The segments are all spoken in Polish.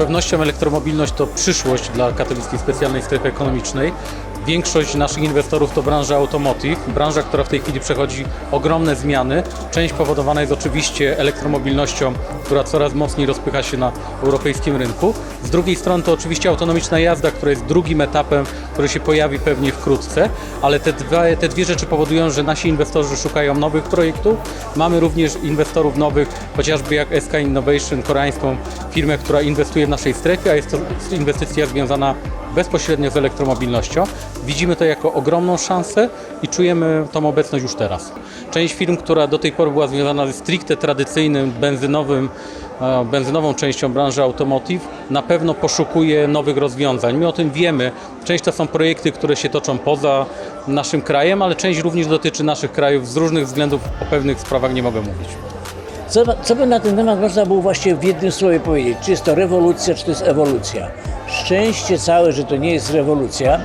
pewnością elektromobilność to przyszłość dla katowickiej specjalnej strefy ekonomicznej. Większość naszych inwestorów to branża automotive, branża, która w tej chwili przechodzi ogromne zmiany. Część powodowana jest oczywiście elektromobilnością, która coraz mocniej rozpycha się na europejskim rynku. Z drugiej strony to oczywiście autonomiczna jazda, która jest drugim etapem, który się pojawi pewnie wkrótce, ale te te dwie rzeczy powodują, że nasi inwestorzy szukają nowych projektów. Mamy również inwestorów nowych, chociażby jak SK Innovation, koreańską firmę, która inwestuje w naszej strefie, a jest to inwestycja związana bezpośrednio z elektromobilnością. Widzimy to jako ogromną szansę i czujemy tą obecność już teraz. Część firm, która do tej pory była związana ze stricte tradycyjnym, benzynowym, e, benzynową częścią branży automotive, na pewno poszukuje nowych rozwiązań. My o tym wiemy. Część to są projekty, które się toczą poza naszym krajem, ale część również dotyczy naszych krajów. Z różnych względów o pewnych sprawach nie mogę mówić. Co, co by na ten temat można było właśnie w jednym słowie powiedzieć? Czy jest to rewolucja, czy to jest ewolucja? Szczęście całe, że to nie jest rewolucja,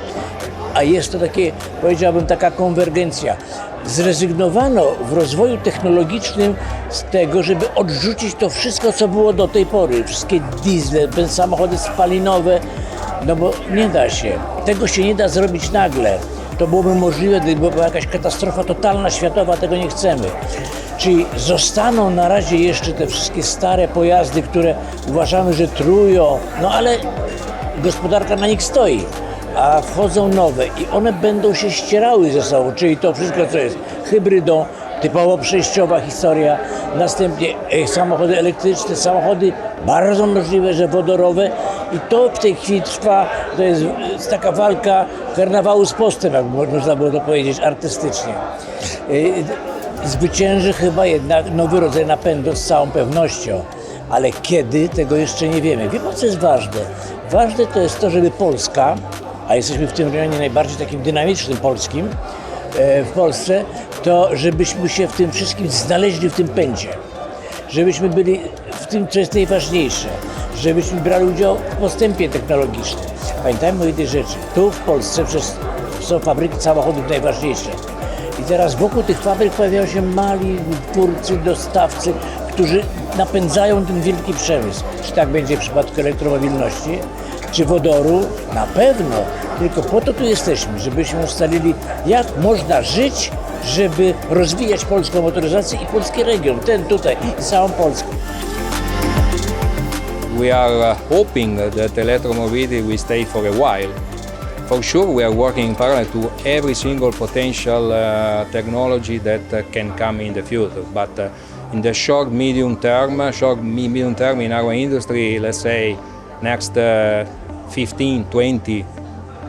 a jest to takie, powiedziałbym, taka konwergencja. Zrezygnowano w rozwoju technologicznym z tego, żeby odrzucić to wszystko, co było do tej pory. Wszystkie diesle, samochody spalinowe, no bo nie da się. Tego się nie da zrobić nagle. To byłoby możliwe, gdyby była jakaś katastrofa totalna, światowa, tego nie chcemy. Czyli zostaną na razie jeszcze te wszystkie stare pojazdy, które uważamy, że trują, no ale gospodarka na nich stoi, a wchodzą nowe i one będą się ścierały ze sobą, czyli to wszystko, co jest hybrydą, typowo przejściowa historia, następnie e, samochody elektryczne, samochody bardzo możliwe, że wodorowe i to w tej chwili trwa, to jest, taka walka karnawału z postem, jak mo- można było to powiedzieć artystycznie. Zwycięży chyba jednak nowy rodzaj napędu z całą pewnością, ale kiedy, tego jeszcze nie wiemy. Wie pan, co jest ważne? Ważne to jest to, żeby Polska, a jesteśmy w tym rejonie najbardziej takim dynamicznym polskim, e, w Polsce, to żebyśmy się w tym wszystkim znaleźli w tym pędzie. Żebyśmy byli w tym, co jest najważniejsze. Żebyśmy brali udział w postępie technologicznym. Pamiętajmy o jednej rzeczy. Tu w Polsce przez, są fabryki samochodów najważniejsze. I teraz wokół tych fabryk pojawiają się mali twórcy, dostawcy, którzy napędzają ten wielki przemysł. Czy tak będzie w przypadku elektromobilności, czy wodoru? Na pewno. Tylko po to tu jesteśmy, żebyśmy ustalili, jak można żyć, żeby rozwijać polską motoryzację i polski region, ten tutaj, i całą Polskę. We are uh, hoping that electromobility will stay for a while. For sure, we are working in parallel to every single potential uh, technology that uh, can come in the future. But uh, in the short, medium term, short, medium term in our industry, let's say next uh, 15, 20,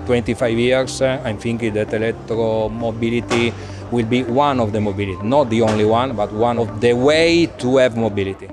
25 years, uh, I'm thinking that electromobility will be one of the mobility, not the only one, but one of the way to have mobility.